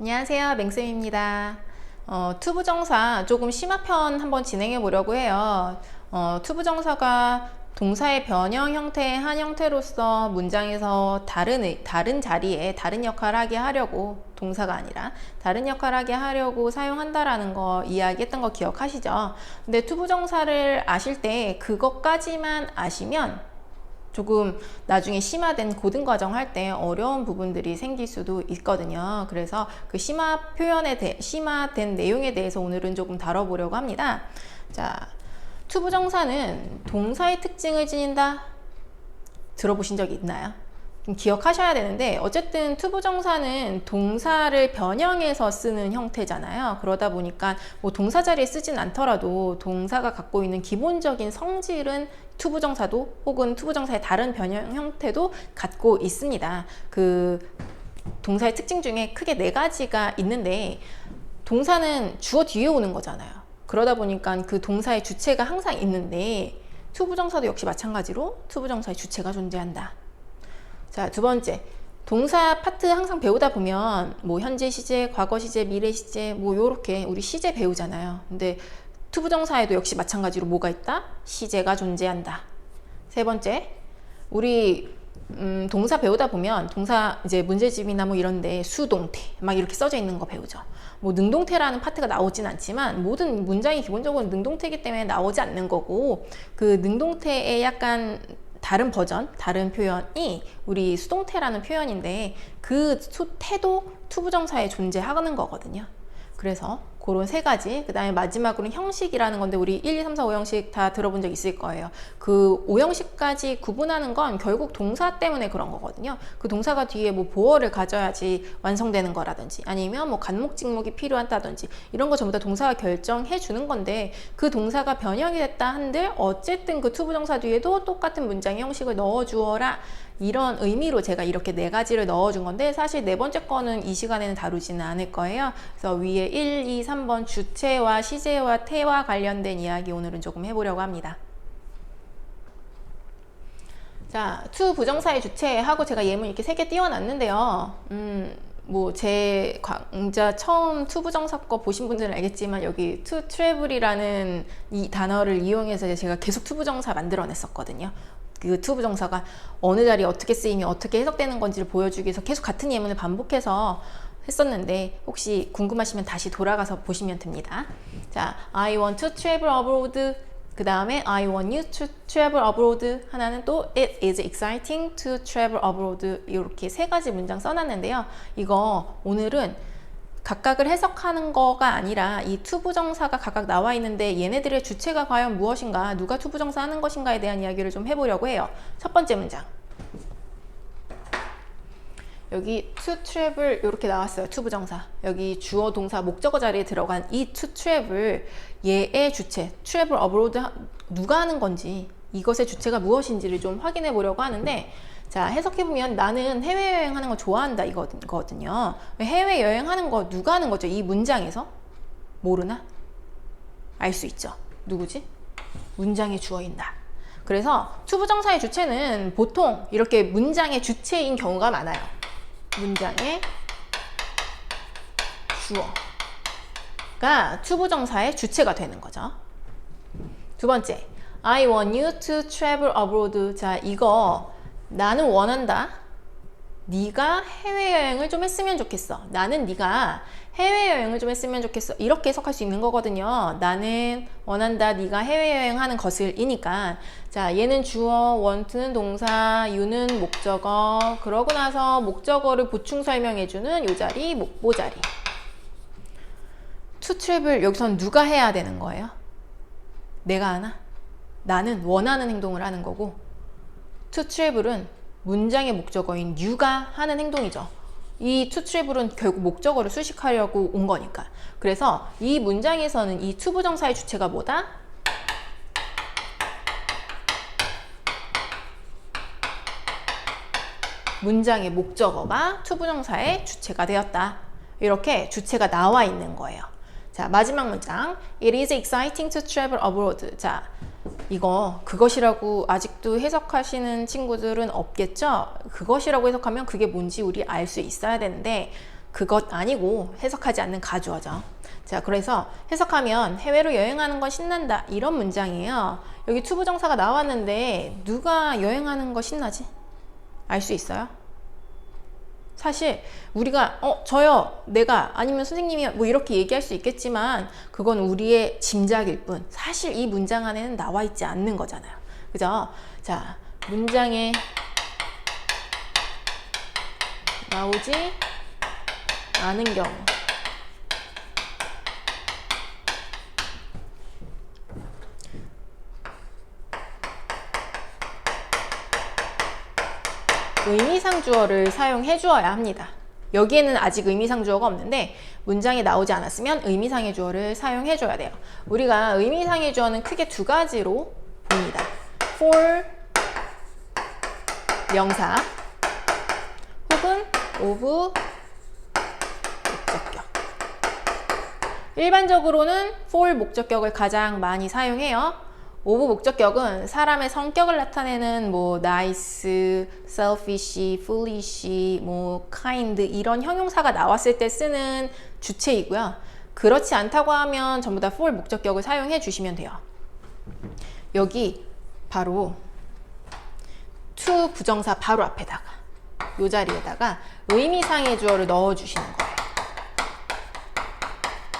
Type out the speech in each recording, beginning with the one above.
안녕하세요. 맹쌤입니다. 어, 투부정사 조금 심화편 한번 진행해 보려고 해요. 어, 투부정사가 동사의 변형 형태의 한 형태로서 문장에서 다른, 의- 다른 자리에 다른 역할을 하게 하려고 동사가 아니라 다른 역할을 하게 하려고 사용한다라는 거 이야기했던 거 기억하시죠? 근데 투부정사를 아실 때 그것까지만 아시면 조금 나중에 심화된 고등 과정 할 때 어려운 부분들이 생길 수도 있거든요. 그래서 그 심화 표현에 대, 심화된 내용에 대해서 오늘은 조금 다뤄보려고 합니다. 자, 투부정사는 동사의 특징을 지닌다. 들어보신 적이 있나요? 좀 기억하셔야 되는데 어쨌든 투부정사는 동사를 변형해서 쓰는 형태잖아요. 그러다 보니까 뭐 동사 자리에 쓰진 않더라도 동사가 갖고 있는 기본적인 성질은 투부정사도 혹은 투부정사의 다른 변형 형태도 갖고 있습니다. 그 동사의 특징 중에 크게 네 가지가 있는데 동사는 주어 뒤에 오는 거잖아요. 그러다 보니까 그 동사의 주체가 항상 있는데 투부정사도 역시 마찬가지로 투부정사의 주체가 존재한다. 자, 두 번째. 동사 파트 항상 배우다 보면 뭐 현재 시제, 과거 시제, 미래 시제 뭐 요렇게 우리 시제 배우잖아요. 근데 투부정사에도 역시 마찬가지로 뭐가 있다? 시제가 존재한다. 세 번째. 우리 음, 동사 배우다 보면 동사 이제 문제집이나 뭐 이런데 수동태 막 이렇게 써져 있는 거 배우죠. 뭐 능동태라는 파트가 나오진 않지만 모든 문장이 기본적으로 능동태이기 때문에 나오지 않는 거고 그 능동태의 약간 다른 버전, 다른 표현이 우리 수동태라는 표현인데 그 수태도 투부정사에 존재하는 거거든요. 그래서 그런 세 가지, 그 다음에 마지막으로는 형식이라는 건데 우리 1, 2, 3, 4, 5형식 다 들어본 적 있을 거예요. 그 5형식까지 구분하는 건 결국 동사 때문에 그런 거거든요. 그 동사가 뒤에 뭐 보어를 가져야지 완성되는 거라든지 아니면 뭐 간목, 직목이 필요하다든지 이런 거 전부 다 동사가 결정해 주는 건데 그 동사가 변형이 됐다 한들 어쨌든 그 투부정사 뒤에도 똑같은 문장의 형식을 넣어 주어라 이런 의미로 제가 이렇게 네 가지를 넣어준 건데 사실 네 번째 거는 이 시간에는 다루지는 않을 거예요. 그래서 위에 1, 2, 3번 주체와 시제와 태와 관련된 이야기 오늘은 조금 해보려고 합니다. 자, 투 부정사의 주체하고 제가 예문 이렇게 세 개 띄워놨는데요. 음, 뭐 제 강좌 처음 투 부정사 거 보신 분들은 알겠지만 여기 투 트래블이라는 이 단어를 이용해서 제가 계속 투 부정사 만들어냈었거든요. 그 투 부 정사가 어느 자리에 어떻게 쓰이며 어떻게 해석되는 건지를 보여주기 위해서 계속 같은 예문을 반복해서 했었는데 혹시 궁금하시면 다시 돌아가서 보시면 됩니다. 자, I want to travel abroad. 그 다음에 I want you to travel abroad. 하나는 또 It is exciting to travel abroad. 이렇게 세 가지 문장 써놨는데요. 이거 오늘은 각각을 해석하는 거가 아니라 이 투부정사가 각각 나와 있는데 얘네들의 주체가 과연 무엇인가, 누가 투부정사 하는 것인가에 대한 이야기를 좀 해보려고 해요. 첫 번째 문장. 여기 to travel 이렇게 나왔어요. 투부정사. 여기 주어 동사 목적어 자리에 들어간 이 to travel 얘의 주체 travel abroad 하- 누가 하는 건지 이것의 주체가 무엇인지를 좀 확인해 보려고 하는데 자 해석해 보면 나는 해외 여행 하는 거 좋아한다 이거거든요. 해외 여행 하는 거 누가 하는 거죠? 이 문장에서 모르나? 알 수 있죠. 누구지? 문장의 주어인다. 그래서 투부정사의 주체는 보통 이렇게 문장의 주체인 경우가 많아요. 문장의 주어가 투부정사의 주체가 되는 거죠. 두 번째, I want you to travel abroad. 자, 이거 나는 원한다. 네가 해외여행을 좀 했으면 좋겠어. 나는 네가 해외여행을 좀 했으면 좋겠어. 이렇게 해석할 수 있는 거거든요. 나는 원한다. 네가 해외여행하는 것을 이니까. 자, 얘는 주어, want는 동사, you는 목적어. 그러고 나서 목적어를 보충 설명해주는 요 자리, 목보 자리. to travel 여기선 누가 해야 되는 거예요? 내가 하나? 나는 원하는 행동을 하는 거고 to travel은 문장의 목적어인 you가 하는 행동이죠. 이 to travel은 결국 목적어를 수식하려고 온 거니까. 그래서 이 문장에서는 이 to 부정사의 주체가 뭐다? 문장의 목적어가 to 부정사의 주체가 되었다. 이렇게 주체가 나와 있는 거예요. 자, 마지막 문장. It is exciting to travel abroad. 자, 이거 그것이라고 아직도 해석하시는 친구들은 없겠죠? 그것이라고 해석하면 그게 뭔지 우리 알 수 있어야 되는데 그것 아니고 해석하지 않는 가주어죠. 자, 그래서 해석하면 해외로 여행하는 건 신난다. 이런 문장이에요. 여기 투부정사가 나왔는데 누가 여행하는 거 신나지? 알 수 있어요? 사실 우리가 어 저요 내가 아니면 선생님이 뭐 이렇게 얘기할 수 있겠지만 그건 우리의 짐작일 뿐. 사실 이 문장 안에는 나와 있지 않는 거잖아요. 그죠? 자 문장에 나오지 않은 경우 의미상 주어를 사용해 주어야 합니다. 여기에는 아직 의미상 주어가 없는데 문장이 나오지 않았으면 의미상의 주어를 사용해 줘야 돼요. 우리가 의미상의 주어는 크게 두 가지로 봅니다. for 명사 혹은 of 목적격. 일반적으로는 for 목적격을 가장 많이 사용해요. 오브 목적격은 사람의 성격을 나타내는 뭐 nice, selfish, foolish, 뭐 kind 이런 형용사가 나왔을 때 쓰는 주체이고요. 그렇지 않다고 하면 전부 다 for 목적격을 사용해 주시면 돼요. 여기 바로 to 부정사 바로 앞에다가 이 자리에다가 의미상의 주어를 넣어 주시는 거예요.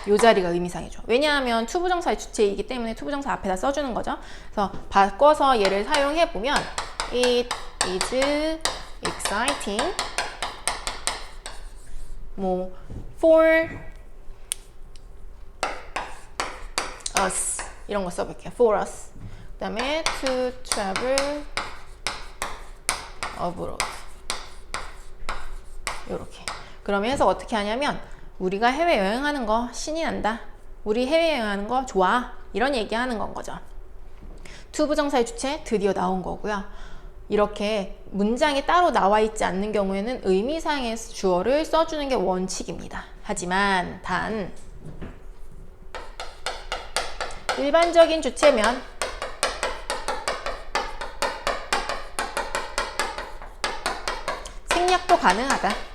요 자리가 의미상의 주어. 왜냐하면 투부정사의 주체이기 때문에 투부정사 앞에다 써주는 거죠. 그래서 바꿔서 얘를 사용해 보면 it is exciting. 뭐 for us 이런 거 써볼게요. for us. 그 다음에 to travel abroad. 요렇게. 그러면 해서 어떻게 하냐면 우리가 해외 여행하는 거 신이 난다. 우리 해외 여행하는 거 좋아. 이런 얘기 하는 건 거죠. 투부정사의 주체 드디어 나온 거고요. 이렇게 문장이 따로 나와 있지 않는 경우에는 의미상의 주어를 써주는 게 원칙입니다. 하지만 단 일반적인 주체면 생략도 가능하다.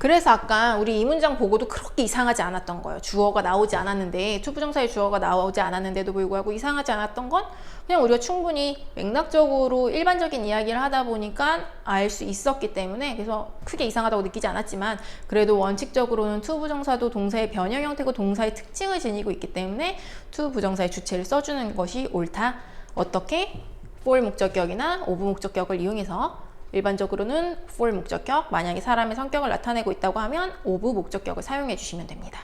그래서 아까 우리 이 문장 보고도 그렇게 이상하지 않았던 거예요. 주어가 나오지 않았는데 투부정사의 주어가 나오지 않았는데도 불구하고 이상하지 않았던 건 그냥 우리가 충분히 맥락적으로 일반적인 이야기를 하다 보니까 알 수 있었기 때문에 그래서 크게 이상하다고 느끼지 않았지만 그래도 원칙적으로는 투부정사도 동사의 변형 형태고 동사의 특징을 지니고 있기 때문에 투부정사의 주체를 써주는 것이 옳다. 어떻게? for 목적격이나 of 목적격을 이용해서 일반적으로는 for 목적격, 만약에 사람의 성격을 나타내고 있다고 하면 of 목적격을 사용해 주시면 됩니다.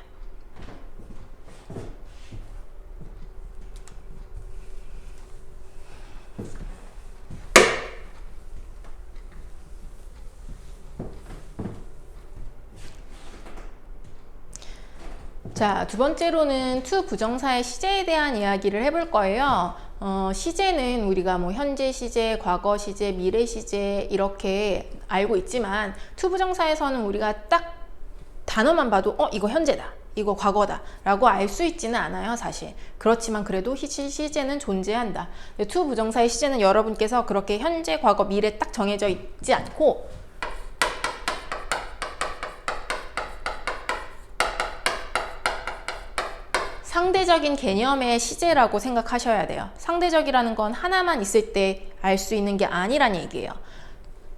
자, 두 번째로는 to 부정사의 시제에 대한 이야기를 해볼 거예요. 어, 시제는 우리가 뭐 현재 시제, 과거 시제, 미래 시제 이렇게 알고 있지만 to 부정사에서는 우리가 딱 단어만 봐도 어 이거 현재다. 이거 과거다 라고 알 수 있지는 않아요 사실 그렇지만 그래도 시, 시제는 존재한다 to 부정사의 시제는 여러분께서 그렇게 현재 과거 미래 딱 정해져 있지 않고 상대적인 개념의 시제라고 생각하셔야 돼요. 상대적이라는 건 하나만 있을 때 알 수 있는 게 아니란 얘기예요.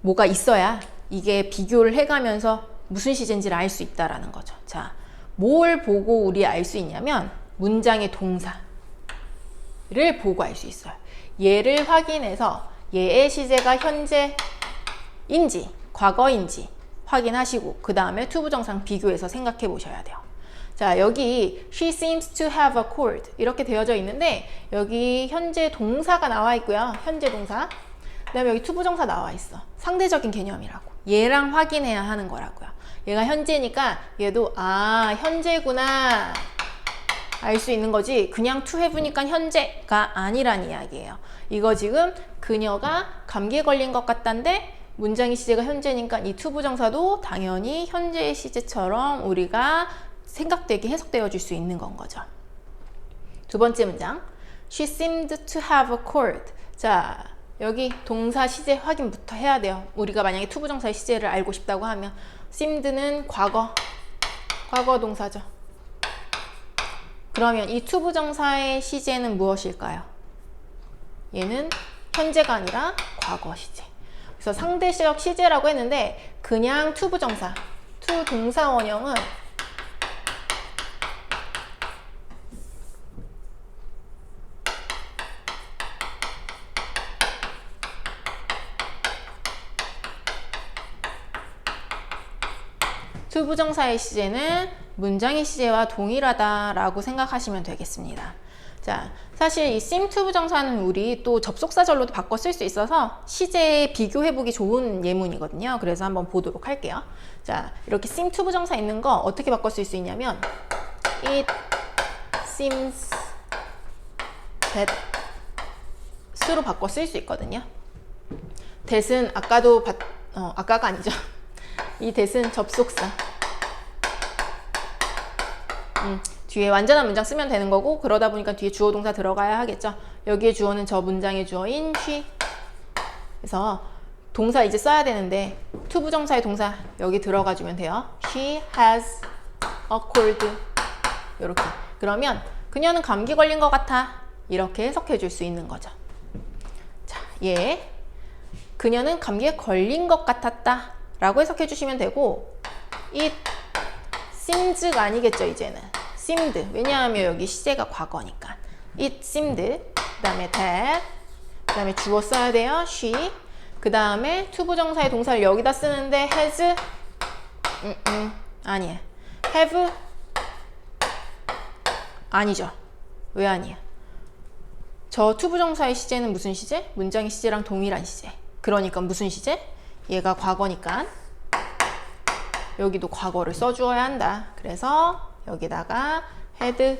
뭐가 있어야 이게 비교를 해가면서 무슨 시제인지를 알 수 있다라는 거죠. 자, 뭘 보고 우리 알 수 있냐면 문장의 동사를 보고 알 수 있어요. 얘를 확인해서 얘의 시제가 현재인지 과거인지 확인하시고 그 다음에 투부정상 비교해서 생각해 보셔야 돼요. 자, 여기 she seems to have a cold 이렇게 되어져 있는데 여기 현재 동사가 나와 있고요. 현재 동사. 그 다음에 여기 투부정사 나와 있어. 상대적인 개념이라고. 얘랑 확인해야 하는 거라고요. 얘가 현재니까 얘도 아, 현재구나. 알 수 있는 거지. 그냥 to have니까 현재가 아니란 이야기예요. 이거 지금 그녀가 감기에 걸린 것 같단데 문장의 시제가 현재니까 이 투부정사도 당연히 현재의 시제처럼 우리가 생각되게 해석되어 줄수 있는 건 거죠. 두 번째 문장. She seemed to have a cold. 자, 여기 동사 시제 확인부터 해야 돼요. 우리가 만약에 투부정사의 시제를 알고 싶다고 하면 seemed는 과거, 과거 동사죠. 그러면 이 투부정사의 시제는 무엇일까요? 얘는 현재가 아니라 과거 시제. 그래서 상대적 시제라고 했는데 그냥 투부정사, 투 동사 원형은 투부정사의 시제는 문장의 시제와 동일하다라고 생각하시면 되겠습니다. 자, 사실 이 sim 투부정사는 우리 또 접속사절로도 바꿔 쓸 수 있어서 시제에 비교해보기 좋은 예문이거든요. 그래서 한번 보도록 할게요. 자, 이렇게 sim 투부정사 있는 거 어떻게 바꿔 쓸 수 있냐면 it seems that 수로 바꿔 쓸 수 있거든요. that은 아까도 봤, 어, 아까가 아니죠. 이 that은 접속사. 음, 뒤에 완전한 문장 쓰면 되는 거고 그러다 보니까 뒤에 주어 동사 들어가야 하겠죠. 여기에 주어는 저 문장의 주어인 she. 그래서 동사 이제 써야 되는데 투부정사의 동사 여기 들어가 주면 돼요. She has a cold. 이렇게. 그러면 그녀는 감기 걸린 것 같아. 이렇게 해석해 줄 수 있는 거죠. 자, 얘. 그녀는 감기에 걸린 것 같았다. 라고 해석해 주시면 되고 it seems가 아니겠죠, 이제는. seemed. 왜냐하면 여기 시제가 과거니까. it seemed. 그 다음에 that. 그 다음에 주어 써야 돼요. she. 그 다음에 투부정사의 동사를 여기다 쓰는데 has. 음, 음, 아니에요. have. 아니죠. 왜 아니야? 저 투부정사의 시제는 무슨 시제? 문장의 시제랑 동일한 시제. 그러니까 무슨 시제? 얘가 과거니까 여기도 과거를 써주어야 한다. 그래서 여기다가 had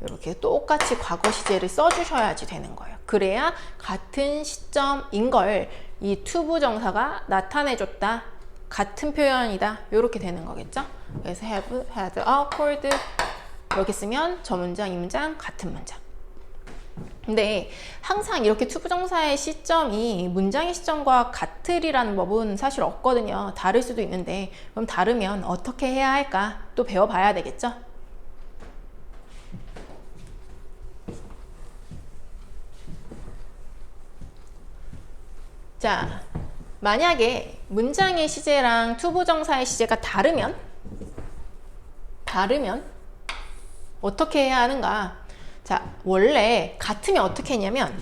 이렇게 똑같이 과거 시제를 써주셔야지 되는 거예요. 그래야 같은 시점인 걸 이 투부 정사가 나타내줬다. 같은 표현이다. 이렇게 되는 거겠죠? 그래서 have, had, a, cold 이렇게 쓰면 저 문장, 이 문장 같은 문장. 근데 항상 이렇게 투부정사의 시점이 문장의 시점과 같으리라는 법은 사실 없거든요. 다를 수도 있는데 그럼 다르면 어떻게 해야 할까? 또 배워봐야 되겠죠? 자, 만약에 문장의 시제랑 투부정사의 시제가 다르면 다르면 어떻게 해야 하는가? 자, 원래 같으면 어떻게 했냐면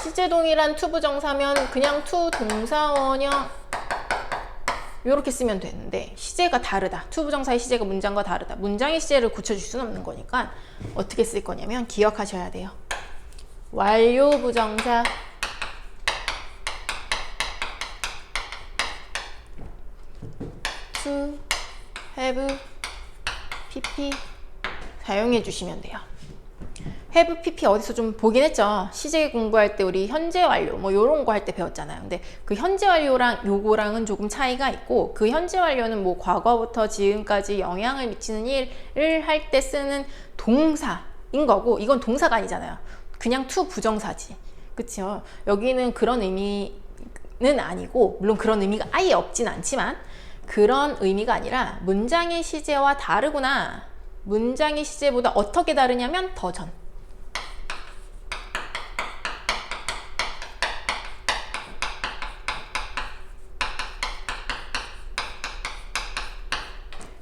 시제 동일한 투부 정사면 그냥 투 동사 원형 이렇게 쓰면 되는데 시제가 다르다. 투부 정사의 시제가 문장과 다르다. 문장의 시제를 고쳐줄 수는 없는 거니까 어떻게 쓸 거냐면 기억하셔야 돼요. 완료 부정사 to have pp 사용해 주시면 돼요. have pp 어디서 좀 보긴 했죠. 시제 공부할 때 우리 현재 완료 뭐 요런 거 할 때 배웠잖아요. 근데 그 현재 완료랑 요거랑은 조금 차이가 있고 그 현재 완료는 뭐 과거부터 지금까지 영향을 미치는 일을 할 때 쓰는 동사인 거고 이건 동사가 아니잖아요. 그냥 to 부정사지. 그쵸? 여기는 그런 의미는 아니고 물론 그런 의미가 아예 없진 않지만 그런 의미가 아니라 문장의 시제와 다르구나. 문장의 시제보다 어떻게 다르냐면 더 전.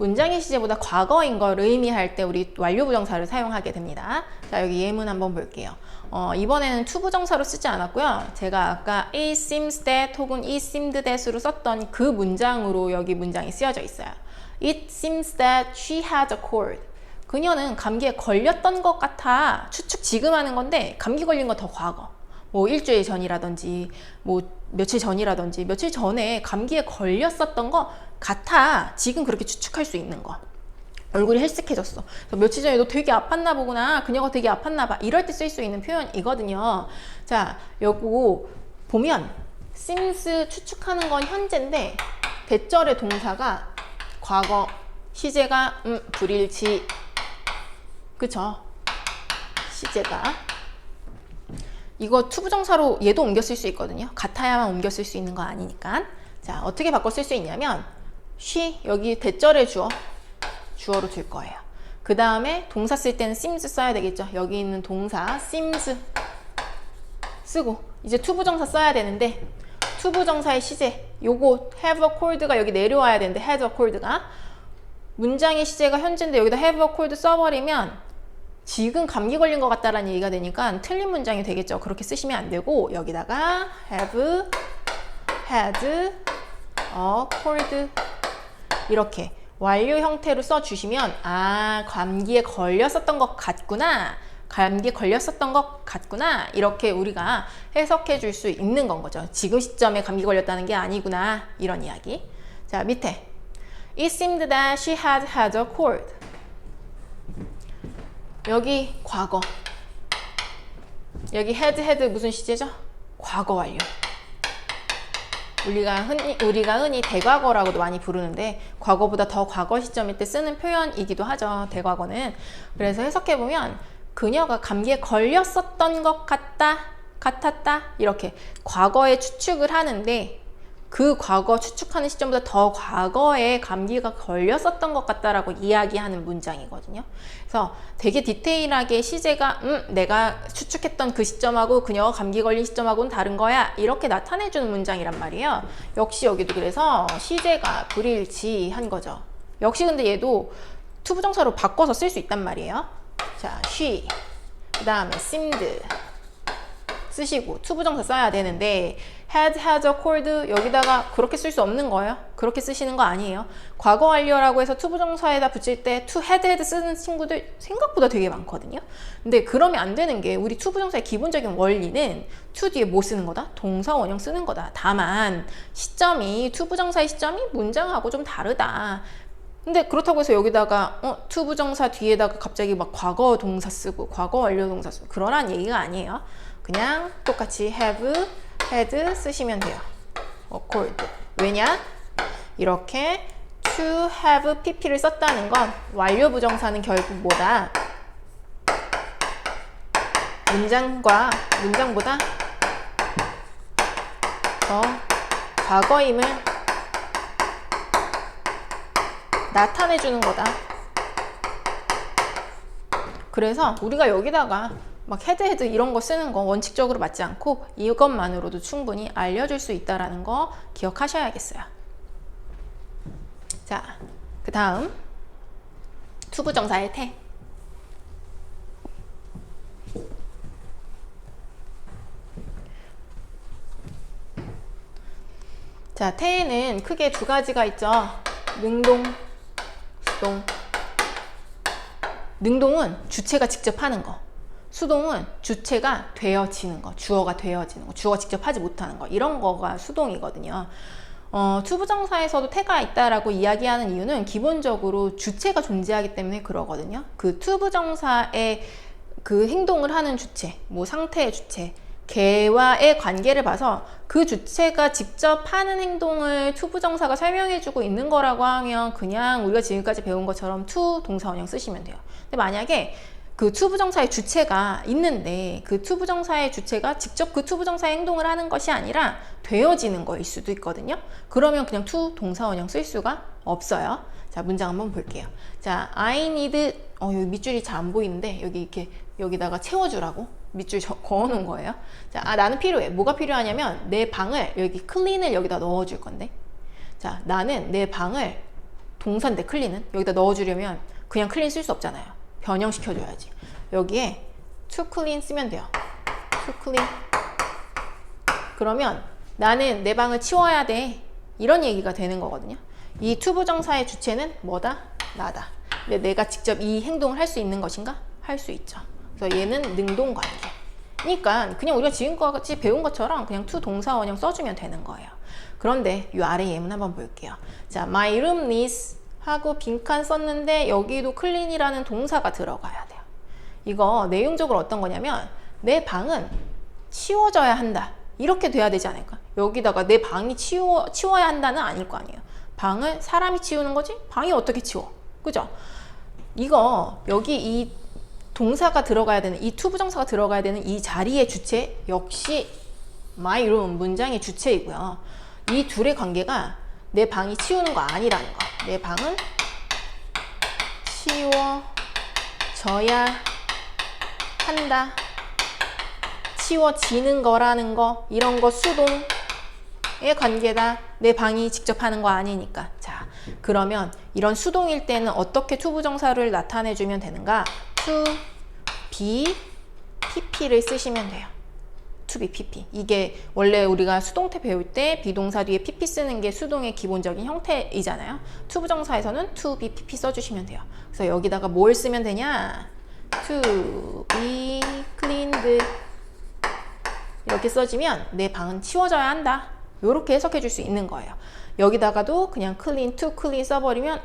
문장의 시제보다 과거인 걸 의미할 때 우리 완료 부정사를 사용하게 됩니다. 자, 여기 예문 한번 볼게요. 어, 이번에는 to 부정사로 쓰지 않았고요. 제가 아까 it seems that 혹은 it seemed that으로 썼던 그 문장으로 여기 문장이 쓰여져 있어요. It seems that she has a cold. 그녀는 감기에 걸렸던 것 같아. 추측 지금 하는 건데 감기 걸린 거더 과거. 뭐 일주일 전이라든지 뭐 며칠 전이라든지 며칠 전에 감기에 걸렸었던 거 같아. 지금 그렇게 추측할 수 있는 거. 얼굴이 헬쓱해졌어. 며칠 전에 너 되게 아팠나 보구나. 그녀가 되게 아팠나 봐. 이럴 때 쓸 수 있는 표현이거든요. 자, 요거 보면 seems 추측하는 건 현재인데 대절의 동사가 과거, 시제가 음, 불일치. 그쵸? 시제가 이거 투부정사로 얘도 쓸수 있거든요. 같아야만 쓸수 있는 거 아니니까. 자, 어떻게 바꿔 쓸 수 있냐면 she 여기 대절의 주어 주어로 둘 거예요. 그 다음에 동사 쓸 때는 seems 써야 되겠죠. 여기 있는 동사 seems 쓰고 이제 투부정사 써야 되는데 투부정사의 시제 요거 have a cold가 여기 내려와야 되는데 has a cold가 문장의 시제가 현재인데 여기다 have a cold 써버리면 지금 감기 걸린 것 같다라는 얘기가 되니까 틀린 문장이 되겠죠. 그렇게 쓰시면 안 되고 여기다가 have had a cold 이렇게 완료 형태로 써주시면 아 감기에 걸렸었던 것 같구나 감기에 걸렸었던 것 같구나 이렇게 우리가 해석해 줄 수 있는 건 거죠. 지금 시점에 감기 걸렸다는 게 아니구나 이런 이야기. 자 밑에. It seemed that she had had a cold. 여기 과거. 여기 had had 무슨 시제죠? 과거 완료 우리가 흔히 우리가 흔히 대과거라고도 많이 부르는데 과거보다 더 과거 시점일 때 쓰는 표현이기도 하죠. 대과거는. 그래서 해석해 보면 그녀가 감기에 걸렸었던 것 같다. 같았다. 이렇게 과거에 추측을 하는데 그 과거 추측하는 시점보다 더 과거에 감기가 걸렸었던 것 같다라고 이야기하는 문장이거든요. 그래서 되게 디테일하게 시제가 음 내가 추측했던 그 시점하고 그녀가 감기 걸린 시점하고는 다른 거야 이렇게 나타내주는 문장이란 말이에요. 역시 여기도 그래서 시제가 불일치한 거죠. 역시 근데 얘도 투부정사로 바꿔서 쓸 수 있단 말이에요. 자, she 그 다음에 seemed 쓰시고 투부정사 써야 되는데 had, has a cold 여기다가 그렇게 쓸 수 없는 거예요. 그렇게 쓰시는 거 아니에요. 과거 완료라고 해서 투부정사에다 붙일 때 to, had, had 쓰는 친구들 생각보다 되게 많거든요. 근데 그러면 안 되는 게 우리 투부정사의 기본적인 원리는 to 뒤에 뭐 쓰는 거다? 동사 원형 쓰는 거다. 다만 시점이 투부정사의 시점이 문장하고 좀 다르다. 근데 그렇다고 해서 여기다가 어, 투부정사 뒤에다가 갑자기 막 과거 동사 쓰고 과거 완료 동사 쓰고 그러란 얘기가 아니에요. 그냥 똑같이 have, had 쓰시면 돼요. 어, cold. 왜냐? 이렇게 to have pp를 썼다는 건 완료 부정사는 결국 뭐다? 문장과 문장보다 더 과거임을 나타내 주는 거다. 그래서 우리가 여기다가 막 헤드 헤드 이런 거 쓰는 거 원칙적으로 맞지 않고 이것만으로도 충분히 알려줄 수 있다라는 거 기억하셔야겠어요. 자, 그 다음 투부정사의 태. 자, 태에는 크게 두 가지가 있죠. 능동, 수동. 능동은 주체가 직접 하는 거. 수동은 주체가 되어지는 거, 주어가 되어지는 거, 주어가 직접 하지 못하는 거, 이런 거가 수동이거든요. 어, 투부정사에서도 태가 있다라고 이야기하는 이유는 기본적으로 주체가 존재하기 때문에 그러거든요. 그 투부정사의 그 행동을 하는 주체, 뭐 상태의 주체, 개와의 관계를 봐서 그 주체가 직접 하는 행동을 투부정사가 설명해주고 있는 거라고 하면 그냥 우리가 지금까지 배운 것처럼 투 동사원형 쓰시면 돼요. 근데 만약에 그 투부정사의 주체가 있는데 그 투부정사의 주체가 직접 그 투부정사의 행동을 하는 것이 아니라 되어지는 거일 수도 있거든요. 그러면 그냥 투 동사원형 쓸 수가 없어요. 자, 문장 한번 볼게요. 자, I need 어, 여기 밑줄이 잘 안 보이는데 여기 이렇게 여기다가 채워주라고 밑줄 그어놓은 거예요. 자, 아, 나는 필요해. 뭐가 필요하냐면 내 방을 여기 클린을 여기다 넣어줄 건데. 자, 나는 내 방을 동사인데 클린은 여기다 넣어주려면 그냥 클린 쓸 수 없잖아요. 변형시켜줘야지. 여기에 clean 쓰면 돼요. clean. 그러면 나는 내 방을 치워야 돼. 이런 얘기가 되는 거거든요. 이 to 부정사의 주체는 뭐다? 나다. 근데 내가 직접 이 행동을 할 수 있는 것인가? 할 수 있죠. 그래서 얘는 능동 관계. 그러니까 그냥 우리가 지금까지 배운 것처럼 그냥 to 동사 원형 써주면 되는 거예요. 그런데 이 아래 예문 한번 볼게요. 자, my room needs 하고 빈칸 썼는데 여기도 클린이라는 동사가 들어가야 돼요. 이거 내용적으로 어떤 거냐면 내 방은 치워져야 한다. 이렇게 돼야 되지 않을까? 여기다가 내 방이 치워, 치워야 한다는 아닐 거 아니에요. 방을 사람이 치우는 거지? 방이 어떻게 치워? 그죠? 이거 여기 이 동사가 들어가야 되는 이 투부정사가 들어가야 되는 이 자리의 주체 역시 my room 문장의 주체이고요. 이 둘의 관계가 내 방이 치우는 거 아니라는 거. 내 방은 치워져야 한다. 치워지는 거라는 거 이런 거 수동의 관계다. 내 방이 직접 하는 거 아니니까. 자, 그러면 이런 수동일 때는 어떻게 투부정사를 나타내 주면 되는가? to pp를 쓰시면 돼요. Be pp. 이게 원래 우리가 수동태 배울 때 비동사 뒤에 pp 쓰는 게 수동의 기본적인 형태이잖아요. 투부정사에서는 be pp 써주시면 돼요. 그래서 여기다가 뭘 쓰면 되냐? to be cleaned 이렇게 써지면 내 방은 치워져야 한다. 이렇게 해석해 줄 수 있는 거예요. 여기다가도 그냥 clean to clean 써버리면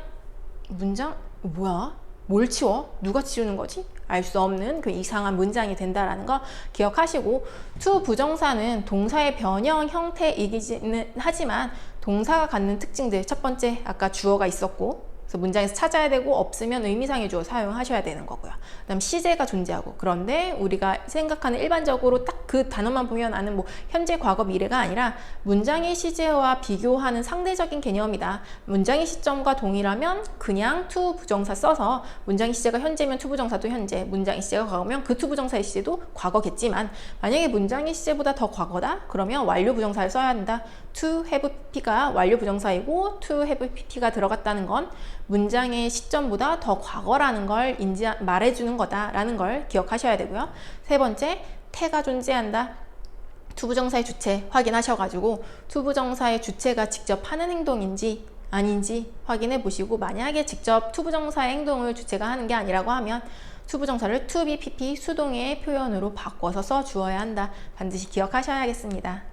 문장 뭐야? 뭘 치워? 누가 치우는 거지? 알 수 없는 그 이상한 문장이 된다라는 거 기억하시고 to 부정사는 동사의 변형 형태이기는 하지만 동사가 갖는 특징들 첫 번째 아까 주어가 있었고 그래서 문장에서 찾아야 되고 없으면 의미상의 주어 사용하셔야 되는 거고요. 그다음 시제가 존재하고 그런데 우리가 생각하는 일반적으로 딱 그 단어만 보면 아는 뭐 현재, 과거, 미래가 아니라 문장의 시제와 비교하는 상대적인 개념이다. 문장의 시점과 동일하면 그냥 to 부정사 써서 문장의 시제가 현재면 to 부정사도 현재, 문장의 시제가 과거면 그 to 부정사의 시제도 과거겠지만 만약에 문장의 시제보다 더 과거다? 그러면 완료 부정사를 써야 한다. to have pp가 완료 부정사이고 to have pp가 들어갔다는 건 문장의 시점보다 더 과거라는 걸 인지 말해주는 거다라는 걸 기억하셔야 되고요. 세 번째, 태가 존재한다. 투부정사의 주체 확인하셔가지고 투부정사의 주체가 직접 하는 행동인지 아닌지 확인해 보시고 만약에 직접 투부정사의 행동을 주체가 하는 게 아니라고 하면 투부정사를 to be pp 수동의 표현으로 바꿔서 써 주어야 한다. 반드시 기억하셔야겠습니다.